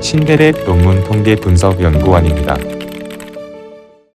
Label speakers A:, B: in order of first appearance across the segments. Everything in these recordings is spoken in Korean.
A: 신대랩 논문 통계 분석 연구원입니다.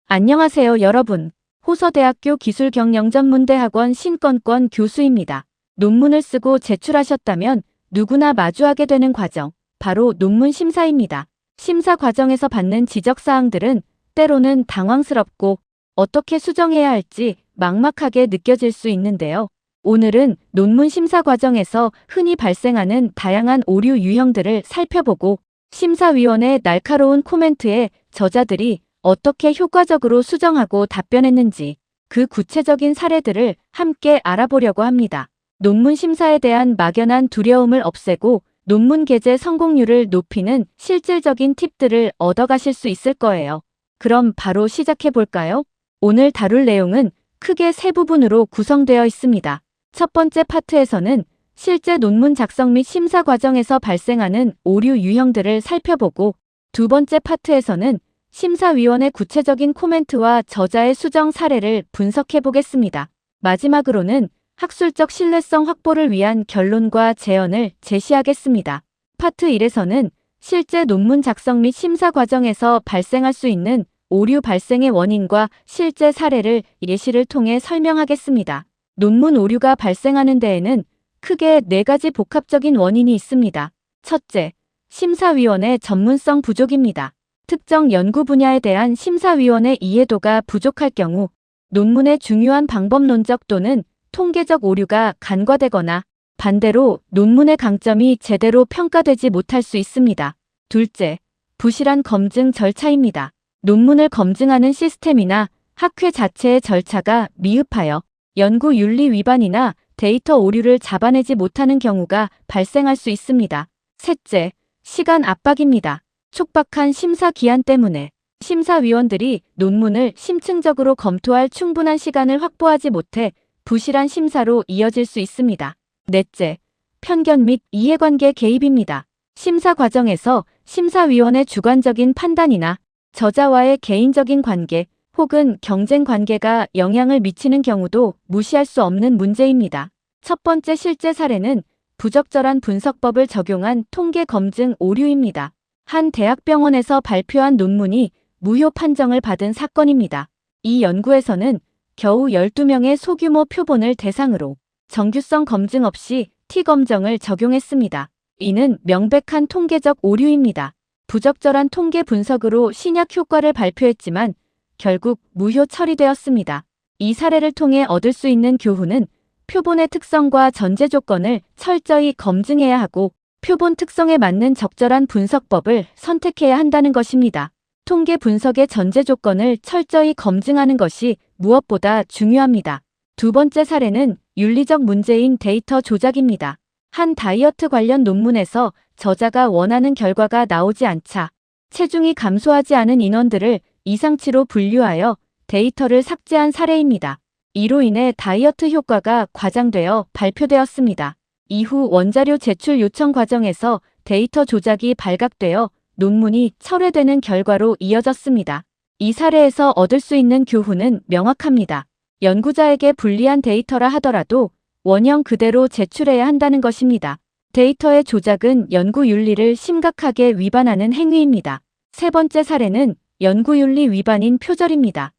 B: 안녕하세요, 여러분. 호서대학교 기술경영전문대학원 신건권 교수입니다. 논문을 쓰고 제출하셨다면 누구나 마주하게 되는 과정, 바로 논문 심사입니다. 심사 과정에서 받는 지적사항들은 때로는 당황스럽고 어떻게 수정해야 할지 막막하게 느껴질 수 있는데요. 오늘은 논문 심사 과정에서 흔히 발생하는 다양한 오류 유형들을 살펴보고 심사위원의 날카로운 코멘트에 저자들이 어떻게 효과적으로 수정하고 답변했는지 그 구체적인 사례들을 함께 알아보려고 합니다. 논문 심사에 대한 막연한 두려움을 없애고 논문 게재 성공률을 높이는 실질적인 팁들을 얻어가실 수 있을 거예요. 그럼 바로 시작해 볼까요? 오늘 다룰 내용은 크게 세 부분으로 구성되어 있습니다. 첫 번째 파트에서는 실제 논문 작성 및 심사 과정에서 발생하는 오류 유형들을 살펴보고 두 번째 파트에서는 심사위원의 구체적인 코멘트와 저자의 수정 사례를 분석해 보겠습니다. 마지막으로는 학술적 신뢰성 확보를 위한 결론과 제언을 제시하겠습니다. 파트 1에서는 실제 논문 작성 및 심사 과정에서 발생할 수 있는 오류 발생의 원인과 실제 사례를 예시를 통해 설명하겠습니다. 논문 오류가 발생하는 데에는 크게 네 가지 복합적인 원인이 있습니다. 첫째, 심사위원의 전문성 부족입니다. 특정 연구 분야에 대한 심사위원의 이해도가 부족할 경우 논문의 중요한 방법론적 또는 통계적 오류가 간과되거나 반대로 논문의 강점이 제대로 평가되지 못할 수 있습니다. 둘째, 부실한 검증 절차입니다. 논문을 검증하는 시스템이나 학회 자체의 절차가 미흡하여 연구 윤리 위반이나 데이터 오류를 잡아내지 못하는 경우가 발생할 수 있습니다. 셋째, 시간 압박입니다. 촉박한 심사 기한 때문에 심사위원들이 논문을 심층적으로 검토할 충분한 시간을 확보하지 못해 부실한 심사로 이어질 수 있습니다. 넷째, 편견 및 이해관계 개입입니다. 심사 과정에서 심사위원의 주관적인 판단이나 저자와의 개인적인 관계 혹은 경쟁 관계가 영향을 미치는 경우도 무시할 수 없는 문제입니다. 첫 번째 실제 사례는 부적절한 분석법을 적용한 통계 검증 오류입니다. 한 대학병원에서 발표한 논문이 무효 판정을 받은 사건입니다. 이 연구에서는 겨우 12명의 소규모 표본을 대상으로 정규성 검증 없이 T검정을 적용했습니다. 이는 명백한 통계적 오류입니다. 부적절한 통계 분석으로 신약 효과를 발표했지만 결국 무효 처리되었습니다. 이 사례를 통해 얻을 수 있는 교훈은 표본의 특성과 전제 조건을 철저히 검증해야 하고 표본 특성에 맞는 적절한 분석법을 선택해야 한다는 것입니다. 통계 분석의 전제 조건을 철저히 검증하는 것이 무엇보다 중요합니다. 두 번째 사례는 윤리적 문제인 데이터 조작입니다. 한 다이어트 관련 논문에서 저자가 원하는 결과가 나오지 않자 체중이 감소하지 않은 인원들을 이상치로 분류하여 데이터를 삭제한 사례입니다. 이로 인해 다이어트 효과가 과장되어 발표되었습니다. 이후 원자료 제출 요청 과정에서 데이터 조작이 발각되어 논문이 철회되는 결과로 이어졌습니다. 이 사례에서 얻을 수 있는 교훈은 명확합니다. 연구자에게 불리한 데이터라 하더라도 원형 그대로 제출해야 한다는 것입니다. 데이터의 조작은 연구 윤리를 심각하게 위반하는 행위입니다. 세 번째 사례는 연구 윤리 위반인 표절입니다.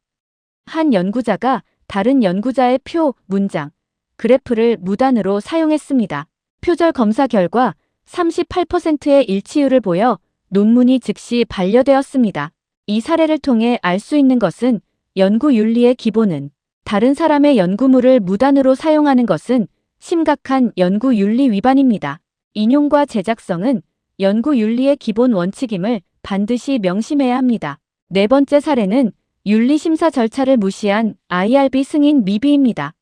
B: 한 연구자가 다른 연구자의 표, 문장, 그래프를 무단으로 사용했습니다. 표절 검사 결과 38%의 일치율을 보여 논문이 즉시 반려되었습니다. 이 사례를 통해 알 수 있는 것은 연구 윤리의 기본은 다른 사람의 연구물을 무단으로 사용하는 것은 심각한 연구 윤리 위반입니다. 인용과 제작성은 연구 윤리의 기본 원칙임을 반드시 명심해야 합니다. 네 번째 사례는 윤리심사 절차를 무시한 IRB 승인 미비입니다.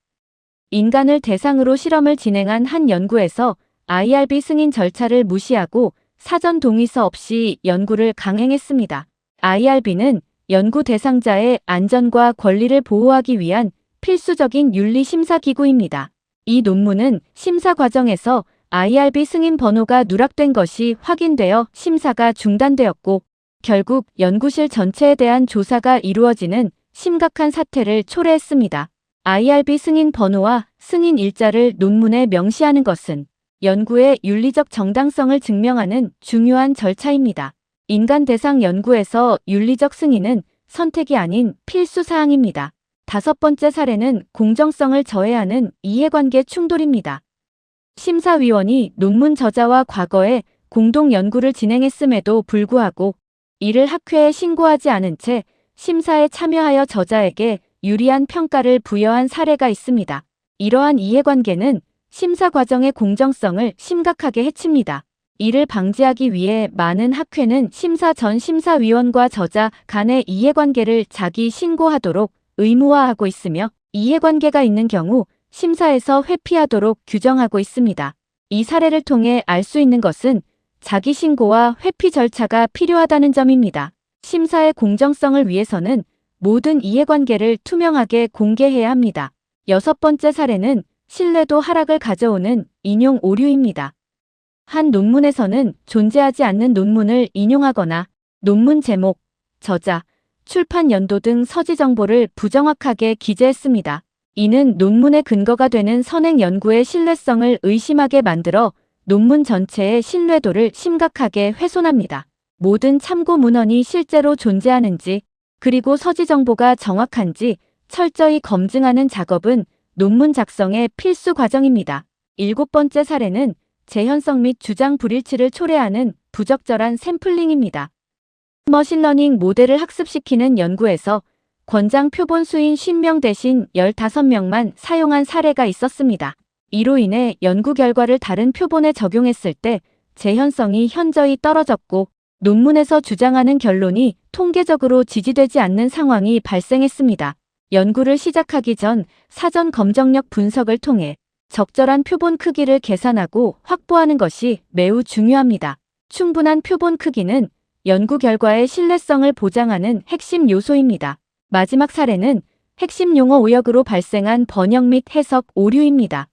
B: 인간을 대상으로 실험을 진행한 한 연구에서 IRB 승인 절차를 무시하고 사전 동의서 없이 연구를 강행했습니다. IRB는 연구 대상자의 안전과 권리를 보호하기 위한 필수적인 윤리심사기구입니다. 이 논문은 심사 과정에서 IRB 승인 번호가 누락된 것이 확인되어 심사가 중단되었고 결국 연구실 전체에 대한 조사가 이루어지는 심각한 사태를 초래했습니다. IRB 승인 번호와 승인 일자를 논문에 명시하는 것은 연구의 윤리적 정당성을 증명하는 중요한 절차입니다. 인간 대상 연구에서 윤리적 승인은 선택이 아닌 필수 사항입니다. 다섯 번째 사례는 공정성을 저해하는 이해관계 충돌입니다. 심사위원이 논문 저자와 과거에 공동 연구를 진행했음에도 불구하고 이를 학회에 신고하지 않은 채 심사에 참여하여 저자에게 유리한 평가를 부여한 사례가 있습니다. 이러한 이해관계는 심사 과정의 공정성을 심각하게 해칩니다. 이를 방지하기 위해 많은 학회는 심사 전 심사위원과 저자 간의 이해관계를 자기 신고하도록 의무화하고 있으며 이해관계가 있는 경우 심사에서 회피하도록 규정하고 있습니다. 이 사례를 통해 알 수 있는 것은 자기 신고와 회피 절차가 필요하다는 점입니다. 심사의 공정성을 위해서는 모든 이해관계를 투명하게 공개해야 합니다. 여섯 번째 사례는 신뢰도 하락을 가져오는 인용 오류입니다. 한 논문에서는 존재하지 않는 논문을 인용하거나 논문 제목, 저자, 출판 연도 등 서지 정보를 부정확하게 기재했습니다. 이는 논문의 근거가 되는 선행 연구의 신뢰성을 의심하게 만들어 논문 전체의 신뢰도를 심각하게 훼손합니다. 모든 참고 문헌이 실제로 존재하는지 그리고 서지 정보가 정확한지 철저히 검증하는 작업은 논문 작성의 필수 과정입니다. 일곱 번째 사례는 재현성 및 주장 불일치를 초래하는 부적절한 샘플링입니다. 머신러닝 모델을 학습시키는 연구에서 권장 표본 수인 50명 대신 15명만 사용한 사례가 있었습니다. 이로 인해 연구 결과를 다른 표본에 적용했을 때 재현성이 현저히 떨어졌고 논문에서 주장하는 결론이 통계적으로 지지되지 않는 상황이 발생했습니다. 연구를 시작하기 전 사전 검정력 분석을 통해 적절한 표본 크기를 계산하고 확보하는 것이 매우 중요합니다. 충분한 표본 크기는 연구 결과의 신뢰성을 보장하는 핵심 요소입니다. 마지막 사례는 핵심 용어 오역으로 발생한 번역 및 해석 오류입니다.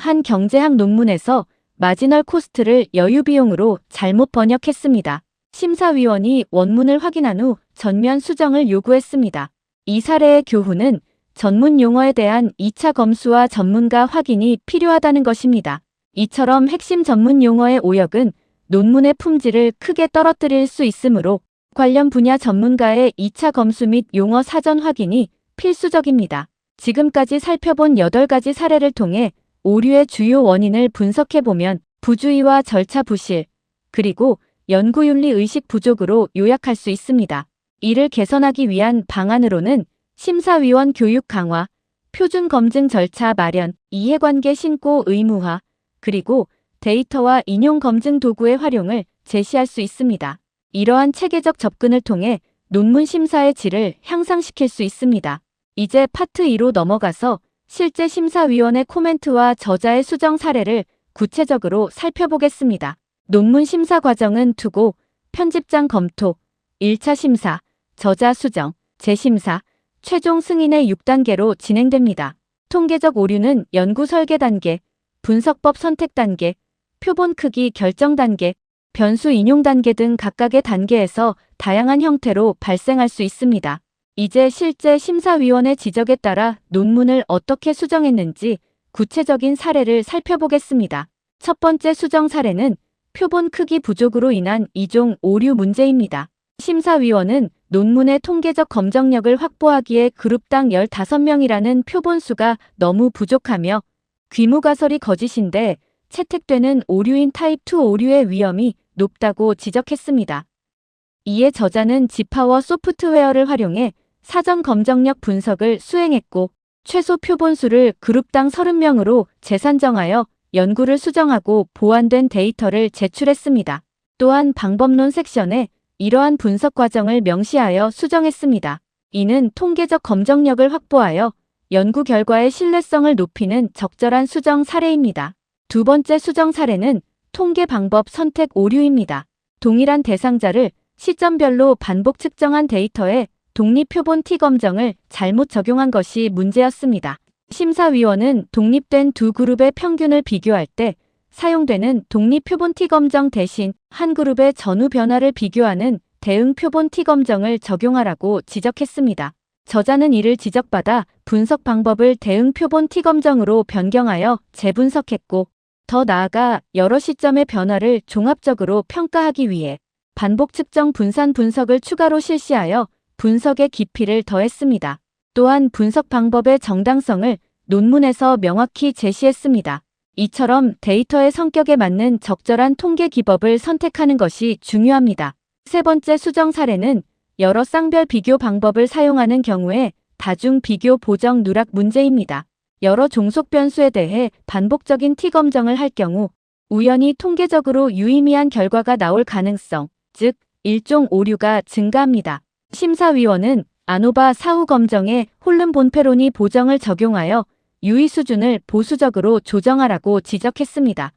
B: 한 경제학 논문에서 마지널 코스트를 여유 비용으로 잘못 번역했습니다. 심사위원이 원문을 확인한 후 전면 수정을 요구했습니다. 이 사례의 교훈은 전문 용어에 대한 2차 검수와 전문가 확인이 필요하다는 것입니다. 이처럼 핵심 전문 용어의 오역은 논문의 품질을 크게 떨어뜨릴 수 있으므로 관련 분야 전문가의 2차 검수 및 용어 사전 확인이 필수적입니다. 지금까지 살펴본 8가지 사례를 통해 오류의 주요 원인을 분석해보면 부주의와 절차 부실, 그리고 연구윤리 의식 부족으로 요약할 수 있습니다. 이를 개선하기 위한 방안으로는 심사위원 교육 강화, 표준 검증 절차 마련, 이해관계 신고 의무화, 그리고 데이터와 인용 검증 도구의 활용을 제시할 수 있습니다. 이러한 체계적 접근을 통해 논문 심사의 질을 향상시킬 수 있습니다. 이제 파트 2로 넘어가서 실제 심사위원의 코멘트와 저자의 수정 사례를 구체적으로 살펴보겠습니다. 논문 심사 과정은 투고, 편집장 검토, 1차 심사, 저자 수정, 재심사, 최종 승인의 6단계로 진행됩니다. 통계적 오류는 연구 설계 단계, 분석법 선택 단계, 표본 크기 결정 단계, 변수 인용 단계 등 각각의 단계에서 다양한 형태로 발생할 수 있습니다. 이제 실제 심사위원의 지적에 따라 논문을 어떻게 수정했는지 구체적인 사례를 살펴보겠습니다. 첫 번째 수정 사례는 표본 크기 부족으로 인한 이종 오류 문제입니다. 심사위원은 논문의 통계적 검정력을 확보하기에 그룹당 15명이라는 표본 수가 너무 부족하며 귀무가설이 거짓인데 채택되는 오류인 타입 2 오류의 위험이 높다고 지적했습니다. 이에 저자는 지파워 소프트웨어를 활용해 사전 검정력 분석을 수행했고 최소 표본수를 그룹당 30명으로 재산정하여 연구를 수정하고 보완된 데이터를 제출했습니다. 또한 방법론 섹션에 이러한 분석 과정을 명시하여 수정했습니다. 이는 통계적 검정력을 확보하여 연구 결과의 신뢰성을 높이는 적절한 수정 사례입니다. 두 번째 수정 사례는 통계 방법 선택 오류입니다. 동일한 대상자를 시점별로 반복 측정한 데이터에 독립표본 T 검정을 잘못 적용한 것이 문제였습니다. 심사위원은 독립된 두 그룹의 평균을 비교할 때 사용되는 독립표본 T 검정 대신 한 그룹의 전후 변화를 비교하는 대응 표본 T 검정을 적용하라고 지적했습니다. 저자는 이를 지적받아 분석 방법을 대응 표본 T 검정으로 변경하여 재분석했고 더 나아가 여러 시점의 변화를 종합적으로 평가하기 위해 반복 측정 분산 분석을 추가로 실시하여 분석의 깊이를 더했습니다. 또한 분석 방법의 정당성을 논문에서 명확히 제시했습니다. 이처럼 데이터의 성격에 맞는 적절한 통계 기법을 선택하는 것이 중요합니다. 세 번째 수정 사례는 여러 쌍별 비교 방법을 사용하는 경우에 다중 비교 보정 누락 문제입니다. 여러 종속 변수에 대해 반복적인 T 검정을 할 경우 우연히 통계적으로 유의미한 결과가 나올 가능성, 즉 일종 오류가 증가합니다. 심사위원은 아노바 사후 검정에 홀름 본페로니 보정을 적용하여 유의 수준을 보수적으로 조정하라고 지적했습니다.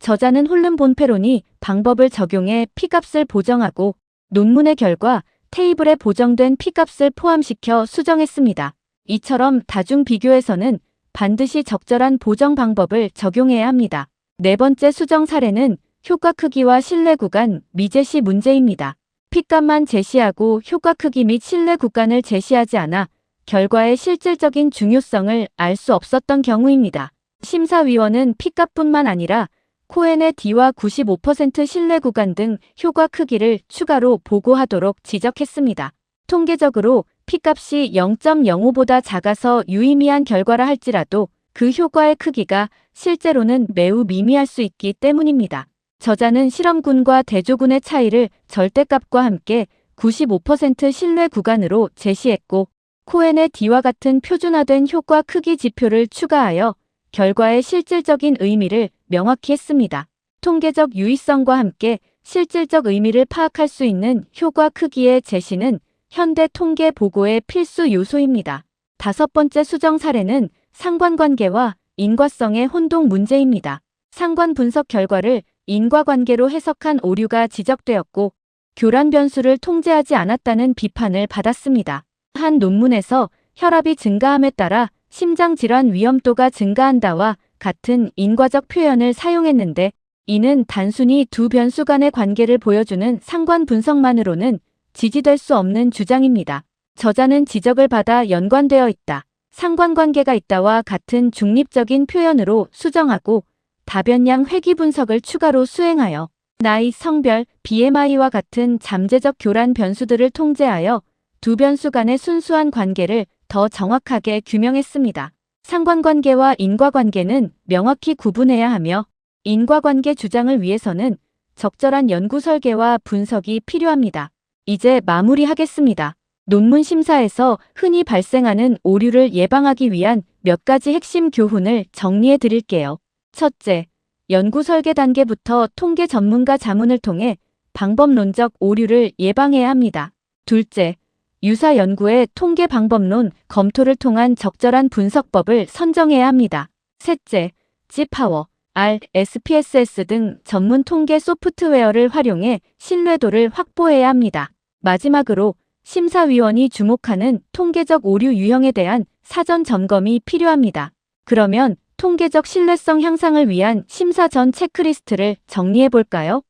B: 저자는 홀름 본페로니 방법을 적용해 P값을 보정하고 논문의 결과 테이블에 보정된 P값을 포함시켜 수정했습니다. 이처럼 다중 비교에서는 반드시 적절한 보정 방법을 적용해야 합니다. 네 번째 수정 사례는 효과 크기와 신뢰 구간 미제시 문제입니다. P값만 제시하고 효과 크기 및 신뢰 구간을 제시하지 않아 결과의 실질적인 중요성을 알 수 없었던 경우입니다. 심사위원은 P값뿐만 아니라 코엔의 D와 95% 신뢰 구간 등 효과 크기를 추가로 보고하도록 지적했습니다. 통계적으로 P값이 0.05보다 작아서 유의미한 결과라 할지라도 그 효과의 크기가 실제로는 매우 미미할 수 있기 때문입니다. 저자는 실험군과 대조군의 차이를 절대값과 함께 95% 신뢰 구간으로 제시했고 코엔의 D와 같은 표준화된 효과 크기 지표를 추가하여 결과의 실질적인 의미를 명확히 했습니다. 통계적 유의성과 함께 실질적 의미를 파악할 수 있는 효과 크기의 제시는 현대 통계 보고의 필수 요소입니다. 다섯 번째 수정 사례는 상관관계와 인과성의 혼동 문제입니다. 상관 분석 결과를 인과관계로 해석한 오류가 지적되었고 교란 변수를 통제하지 않았다는 비판을 받았습니다. 한 논문에서 혈압이 증가함에 따라 심장질환 위험도가 증가한다와 같은 인과적 표현을 사용했는데 이는 단순히 두 변수 간의 관계를 보여주는 상관 분석만으로는 지지될 수 없는 주장입니다. 저자는 지적을 받아 연관되어 있다. 상관관계가 있다와 같은 중립적인 표현으로 수정하고 다변량 회귀 분석을 추가로 수행하여 나이, 성별, BMI와 같은 잠재적 교란 변수들을 통제하여 두 변수 간의 순수한 관계를 더 정확하게 규명했습니다. 상관관계와 인과관계는 명확히 구분해야 하며 인과관계 주장을 위해서는 적절한 연구 설계와 분석이 필요합니다. 이제 마무리하겠습니다. 논문 심사에서 흔히 발생하는 오류를 예방하기 위한 몇 가지 핵심 교훈을 정리해 드릴게요. 첫째, 연구 설계 단계부터 통계 전문가 자문을 통해 방법론적 오류를 예방해야 합니다. 둘째, 유사 연구의 통계 방법론 검토를 통한 적절한 분석법을 선정해야 합니다. 셋째, G파워, R, SPSS 등 전문 통계 소프트웨어를 활용해 신뢰도를 확보해야 합니다. 마지막으로 심사위원이 주목하는 통계적 오류 유형에 대한 사전 점검이 필요합니다. 그러면 통계적 신뢰성 향상을 위한 심사 전 체크리스트를 정리해 볼까요?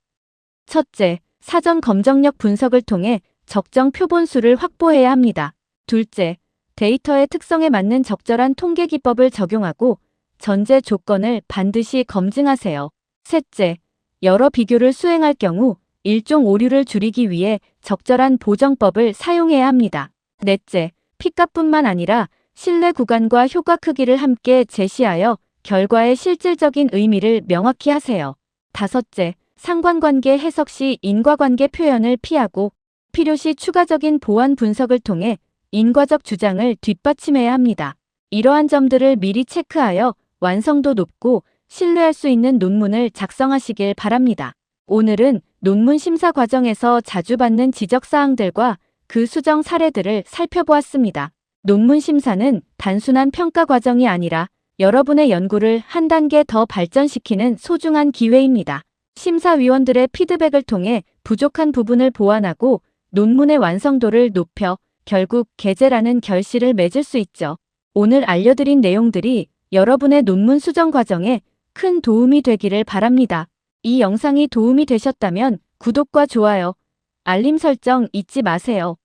B: 첫째, 사전 검정력 분석을 통해 적정 표본수를 확보해야 합니다. 둘째, 데이터의 특성에 맞는 적절한 통계 기법을 적용하고 전제 조건을 반드시 검증하세요. 셋째, 여러 비교를 수행할 경우 일종 오류를 줄이기 위해 적절한 보정법을 사용해야 합니다. 넷째, P값뿐만 아니라 신뢰 구간과 효과 크기를 함께 제시하여 결과의 실질적인 의미를 명확히 하세요. 다섯째, 상관관계 해석 시 인과관계 표현을 피하고 필요시 추가적인 보완 분석을 통해 인과적 주장을 뒷받침해야 합니다. 이러한 점들을 미리 체크하여 완성도 높고 신뢰할 수 있는 논문을 작성하시길 바랍니다. 오늘은 논문 심사 과정에서 자주 받는 지적 사항들과 그 수정 사례들을 살펴보았습니다. 논문 심사는 단순한 평가 과정이 아니라 여러분의 연구를 한 단계 더 발전시키는 소중한 기회입니다. 심사위원들의 피드백을 통해 부족한 부분을 보완하고 논문의 완성도를 높여 결국 개제라는 결실을 맺을 수 있죠. 오늘 알려드린 내용들이 여러분의 논문 수정 과정에 큰 도움이 되기를 바랍니다. 이 영상이 도움이 되셨다면 구독과 좋아요, 알림 설정 잊지 마세요.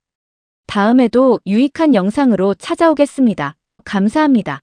B: 다음에도 유익한 영상으로 찾아오겠습니다. 감사합니다.